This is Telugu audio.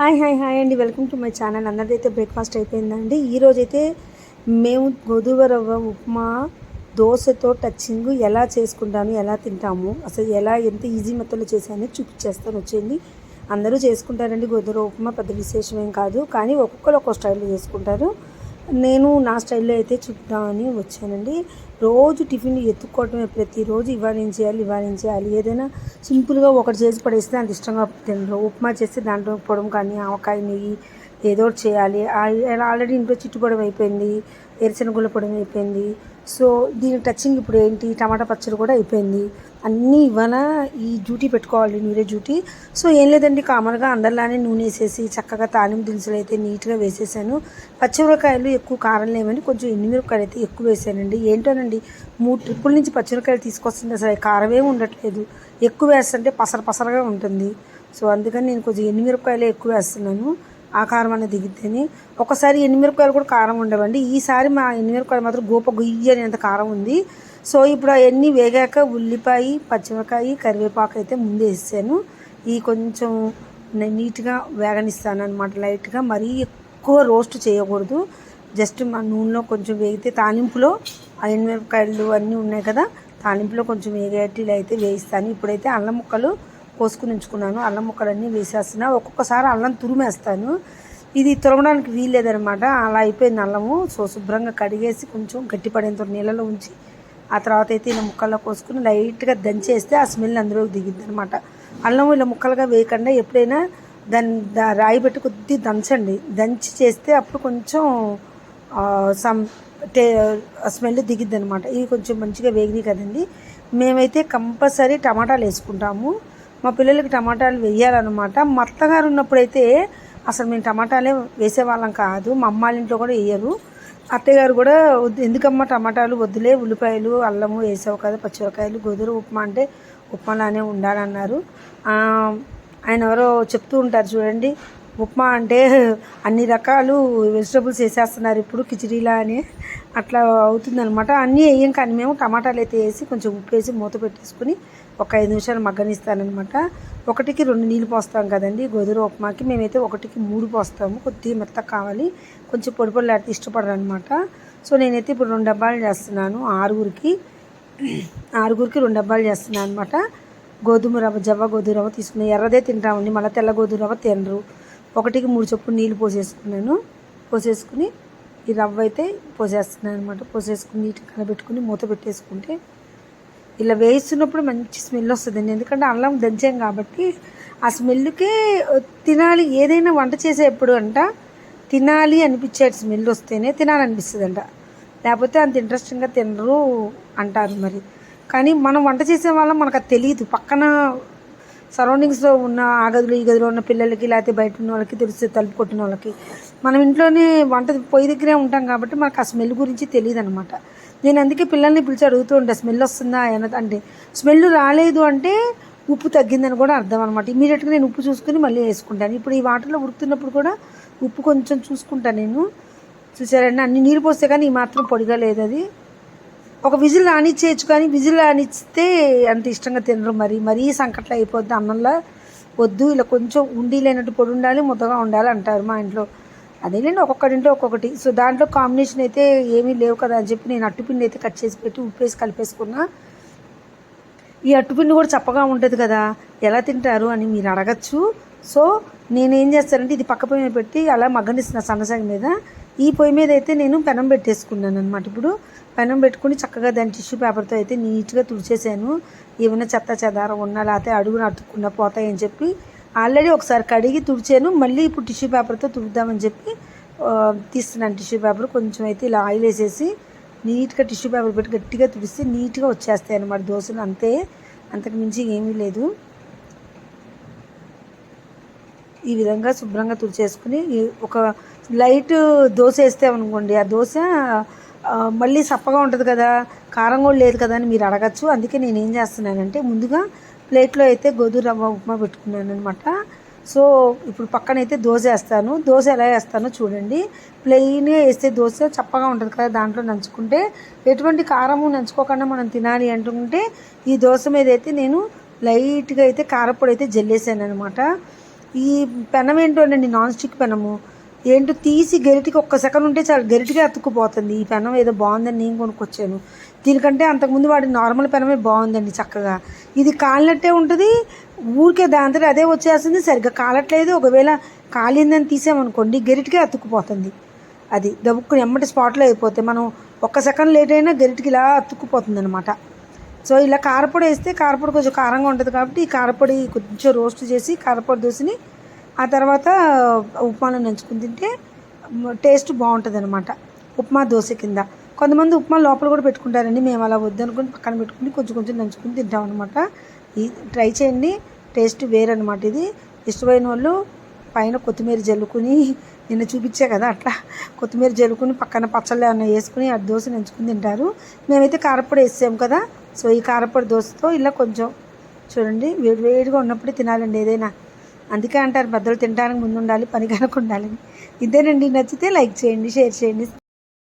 హాయ్ హాయ్ హాయ్ అండి. Welcome to my channel. అందరిదైతే breakfast అయిపోయిందండి. ఈరోజైతే మేము గోధుమ రవ్వ ఉప్మా దోశతో టచ్చింగ్ ఎలా చేసుకుంటాము ఎలా తింటాము అసలు ఎలా ఎంత ఈజీ మెథడ్లో చేశానో చూపించేస్తాను వచ్చింది అందరూ చేసుకుంటారండి. గోధుమ ఉప్మా పెద్ద విశేషమేం కాదు. కానీ ఒక్కొక్కరు ఒక్కో స్టైల్లో చేసుకుంటారు. నేను నా స్టైల్లో అయితే చూద్దామని వచ్చానండి. రోజు టిఫిన్ ఎత్తుక్కోవటమే ప్రతిరోజు ఇవాళ ఏం చేయాలి ఇవాళ ఏం చేయాలి ఏదైనా సింపుల్గా ఒకటి చేసి పడేస్తే అంత ఇష్టంగా తినరు. ఉప్మా చేస్తే దాంట్లో పొడం కానీ ఆవకాయ నెయ్యి ఏదో ఒకటి చేయాలి. ఆల్రెడీ ఇంట్లో చిట్టుపొడం అయిపోయింది ఎరుశనగుల పొడం అయిపోయింది. సో దీని టచింగ్ ఇప్పుడు ఏంటి? టమాటా పచ్చడి కూడా అయిపోయింది. అన్నీ ఇవాళ ఈ డ్యూటీ పెట్టుకోవాలి నూనె డ్యూటీ. సో ఏం లేదండి కామన్గా అందరిలానే నూనె వేసేసి చక్కగా తాలింపు దినుసులు అయితే నీట్గా వేసేసాను. పచ్చిమిరకాయలు ఎక్కువ కారం లేవని కొంచెం ఎండుమిరపకాయలు అయితే ఎక్కువ వేసానండి. ఏంటోనండి మూడు ట్రిప్పుల నుంచి పచ్చిమిరకాయలు తీసుకొస్తుంది అసలు కారమే ఉండట్లేదు. ఎక్కువ వేస్తుంటే పసర పసరగా ఉంటుంది. సో అందుకని నేను కొంచెం ఎండుమిరపకాయలే ఎక్కువ వేస్తున్నాను. ఆ కారం అనేది దిగితేనే. ఒకసారి ఎనిమిరపకాయలు కూడా కారం ఉండవండి. ఈసారి మా ఎనిమిరపకాయలు మాత్రం గోప గుయ్యి అనేంత కారం ఉంది. సో ఇప్పుడు అవన్నీ వేగాక ఉల్లిపాయ పచ్చిమిరకాయ కరివేపాకు అయితే ముందే వేసాను. ఈ కొంచెం నీట్గా వేగనిస్తాను అనమాట లైట్గా. మరీ ఎక్కువ రోస్ట్ చేయకూడదు. జస్ట్ మా నూనెలో కొంచెం వేగితే తాలింపులో ఆ ఎండుమిరపకాయలు అన్నీ ఉన్నాయి కదా తాలింపులో కొంచెం వేగేటిలు అయితే వేయిస్తాను. ఇప్పుడైతే అల్లం ముక్కలు కోసుకుని ఉంచుకున్నాను అల్లం ముక్కలన్నీ వేసేస్తున్నా ఒక్కొక్కసారి అల్లం తురిమేస్తాను. ఇది తురమడానికి వీల్లేదనమాట అలా అయిపోయింది అల్లము. సో శుభ్రంగా కడిగేసి కొంచెం గట్టిపడేంత నీళ్ళలో ఉంచి ఆ తర్వాత అయితే ఇలా ముక్కల్లో కోసుకుని లైట్గా దంచేస్తే ఆ స్మెల్ అందులో దిగింది అనమాట అల్లం ఇలా ముక్కలుగా వేయకుండా ఎప్పుడైనా దాన్ని రాయి పెట్టి కొద్ది దంచండి. దంచి చేస్తే అప్పుడు కొంచెం సమ్ టే స్మెల్ దిగిద్ది అనమాట ఇవి కొంచెం మంచిగా వేగినాయి కదండి. మేమైతే కంపల్సరీ టమాటాలు వేసుకుంటాము. మా పిల్లలకి టమాటాలు వేయాలన్నమాట. మా అత్తగారు ఉన్నప్పుడైతే అసలు మేము టమాటాలే వేసేవాళ్ళం కాదు. మా అమ్మాళ్ళ ఇంట్లో కూడా వేయరు. అత్తగారు కూడా ఎందుకమ్మా టమాటాలు వద్దులే ఉల్లిపాయలు అల్లము వేసావు కదా పచ్చిమిరకాయలు గోధుమ ఉప్మా అంటే ఉప్మాలానే ఉండాలన్నారు. ఆయన ఎవరో చెప్తూ ఉంటారు చూడండి ఉప్మా అంటే అన్ని రకాలు వెజిటబుల్స్ వేసేస్తున్నారు ఇప్పుడు కిచిడీలా అని. అట్లా అవుతుందనమాట అన్నీ వేయం కానీ మేము టమాటాలు అయితే వేసి కొంచెం ఉప్పు వేసి మూత పెట్టేసుకుని ఒక ఐదు నిమిషాలు మగ్గనిస్తానమాట ఒకటికి రెండు నీళ్ళు పోస్తాం కదండి గోధుమ ఉప్మాకి. మేమైతే ఒకటికి మూడు పోస్తాము. కొద్దిగా మెత్త కావాలి. కొంచెం పొడి పొడి లాంటి ఇష్టపడరు అనమాట సో నేనైతే ఇప్పుడు రెండు డబ్బాలు చేస్తున్నాను ఆరుగురికి. ఆరుగురికి రెండు డబ్బాలు చేస్తున్నాను అనమాట గోధుమ రవ్వ జవ్వ గోధుమ రవ్వ తీసుకుని ఎర్రదే తింటామండి. మళ్ళీ తెల్ల గోధుమ రవ్వ తినరు. ఒకటికి మూడు చొప్పున నీళ్ళు పోసేసుకున్నాను. పోసేసుకుని ఈ రవ్వ అయితే పోసేస్తున్నాను అనమాట పోసేసుకుని నీట్గా కలబెట్టుకుని మూత పెట్టేసుకుంటే ఇలా వేస్తున్నప్పుడు మంచి స్మెల్ వస్తుందండి. ఎందుకంటే అల్లం దంచాం కాబట్టి ఆ స్మెల్కే తినాలి. ఏదైనా వంట చేసేప్పుడు అంట తినాలి అనిపించే స్మెల్ వస్తేనే తినాలనిపిస్తుంది అంట లేకపోతే అంత ఇంట్రెస్టింగ్గా తినరు అంటారు మరి. కానీ మనం వంట చేసే వాళ్ళం మనకు అది తెలియదు పక్కన సరౌండింగ్స్లో ఉన్న ఆ గదిలో ఈ గదిలో ఉన్న పిల్లలకి లేకపోతే బయట ఉన్న వాళ్ళకి తెలుస్తుంది తలుపు కొట్టిన వాళ్ళకి మనం ఇంట్లోనే వంట పొయ్యి దగ్గరే ఉంటాం కాబట్టి మనకు ఆ స్మెల్ గురించి తెలియదు అనమాట నేను అందుకే పిల్లల్ని పిలిచి అడుగుతూ ఉంటా స్మెల్ వస్తుందా? అంటే స్మెల్ రాలేదు అంటే ఉప్పు తగ్గిందని కూడా అర్థం అనమాట ఇమీడియట్గా నేను ఉప్పు చూసుకుని మళ్ళీ వేసుకుంటాను. ఇప్పుడు ఈ వాటర్లో ఉడుకుతున్నప్పుడు కూడా ఉప్పు కొంచెం చూసుకుంటాను నేను. చూసారండి? అన్ని నీరు పోస్తే కానీ ఈ మాత్రం పొడిగా లేదు అది. ఒక విజిల్ రానిచ్చేయచ్చు కానీ విజిల్ రానిస్తే అంత ఇష్టంగా తినరు మరి. మరీ సంకట్లో అయిపోద్ది అన్నంలో వద్దు. ఇలా కొంచెం ఉండి లేనట్టు పొడి ఉండాలి ముద్దగా ఉండాలి అంటారు మా ఇంట్లో. అదేలేండి ఒక్కొక్కటింటే ఒక్కొక్కటి. సో దాంట్లో కాంబినేషన్ అయితే ఏమీ లేవు కదా అని చెప్పి నేను అట్టుపిండి అయితే కట్ చేసి పెట్టి ఉప్పేసి కలిపేసుకున్నా. ఈ అట్టుపిండి కూడా చప్పగా ఉంటుంది కదా ఎలా తింటారు అని మీరు అడగచ్చు. సో నేను ఏం చేస్తానంటే ఇది పక్క పొయ్యి మీద పెట్టి అలా మగ్గనిస్తున్నా సన్నసాగి మీద. ఈ పొయ్యి మీద అయితే నేను పెనం పెట్టేసుకున్నాను అనమాట ఇప్పుడు పెనం పెట్టుకుని చక్కగా దాని టిష్యూ పేపర్తో అయితే నీట్గా తుడిచేసాను. ఏమైనా చెత్త చెదారం ఉన్నా లేకపోతే అడుగున అతుక్కున్నా పోతాయని చెప్పి ఆల్రెడీ ఒకసారి కడిగి తుడిచాను. మళ్ళీ ఇప్పుడు టిష్యూ పేపర్తో తుడుద్దామని చెప్పి తీస్తున్నాను టిష్యూ పేపర్. కొంచెం అయితే ఇలా ఆయిల్ వేసేసి నీట్గా టిష్యూ పేపర్ పెట్టి గట్టిగా తుడిస్తే నీట్గా వచ్చేస్తాయి అన్నమాట దోశలు. అంతే అంతకు మించి ఏమీ లేదు. ఈ విధంగా శుభ్రంగా తుడిచేసుకుని ఒక లైట్ దోశ వేస్తామనుకోండి ఆ దోశ మళ్ళీ సప్పగా ఉంటుంది కదా కారం కూడా లేదు కదా అని మీరు అడగచ్చు. అందుకే నేను ఏం చేస్తున్నానంటే ముందుగా ప్లేట్లో అయితే గోధుమ రవ్వ ఉప్మా పెట్టుకున్నాను అనమాట సో ఇప్పుడు పక్కనైతే దోశ వేస్తాను. దోశ ఎలా వేస్తానో చూడండి. ప్లెయిన్గా వేస్తే దోశ చప్పగా ఉంటుంది కదా దాంట్లో నంచుకుంటే. ఎటువంటి కారము నంచుకోకుండా మనం తినాలి అంటుంటే ఈ దోశ మీద అయితే నేను లైట్గా అయితే కారపొడి అయితే జల్లేసాను అనమాట ఈ పెనం ఏంటోనండి నాన్ స్టిక్ పెనము. ఏంటో తీసి గరిటికి ఒక్క సెకండ్ ఉంటే చాలా గరిటికే అతుక్కుపోతుంది. ఈ పెనం ఏదో బాగుందని నేను కొనుక్కొచ్చాను. దీనికంటే అంతకుముందు వాడి నార్మల్ పెనమే బాగుందండి చక్కగా. ఇది కాలినట్టే ఉంటుంది. ఊరికే దాంతో అదే వచ్చేస్తుంది. సరిగ్గా కాలట్లేదు. ఒకవేళ కాలిందని తీసామనుకోండి గెరిటికే అతుక్కుపోతుంది. అది దబుక్కుని ఎమ్మటి స్పాట్లో అయిపోతే మనం ఒక్క సెకండ్ లేట్ అయినా గెరిటికి ఇలా అతుక్కుపోతుంది అనమాట సో ఇలా కారపొడి వేస్తే కారపొడి కొంచెం కారంగా ఉంటుంది కాబట్టి ఈ కారపొడి కొంచెం రోస్ట్ చేసి కారపొడి దోశని ఆ తర్వాత ఉప్మాలో నంచుకుని తింటే టేస్ట్ బాగుంటుంది అనమాట ఉప్మా దోశ కింద. కొంతమంది ఉప్మా లోపల కూడా పెట్టుకుంటారండి. మేము అలా వద్దనుకుని పక్కన పెట్టుకుని కొంచెం కొంచెం నంచుకుని తింటాం అనమాట ఈ ట్రై చేయండి. టేస్ట్ వేరనమాట ఇది. ఇష్టమైన వాళ్ళు పైన కొత్తిమీర జల్లుకుని నిన్న చూపించా కదా అట్లా కొత్తిమీర జల్లుకుని పక్కన పచ్చళ్ళు ఏమన్నా వేసుకుని ఆ దోశ నంచుకుని తింటారు. మేమైతే కారపొడి వేసాం కదా సో ఈ కారపొడి దోశతో ఇలా కొంచెం చూడండి వేడి వేడిగా ఉన్నప్పుడే తినాలండి ఏదైనా. అందుకే అంటారు పెద్దలు తినడానికి ముందు ఉండాలి పని కనుక ఉండాలని. ఇదేనండి నచ్చితే లైక్ చేయండి షేర్ చేయండి.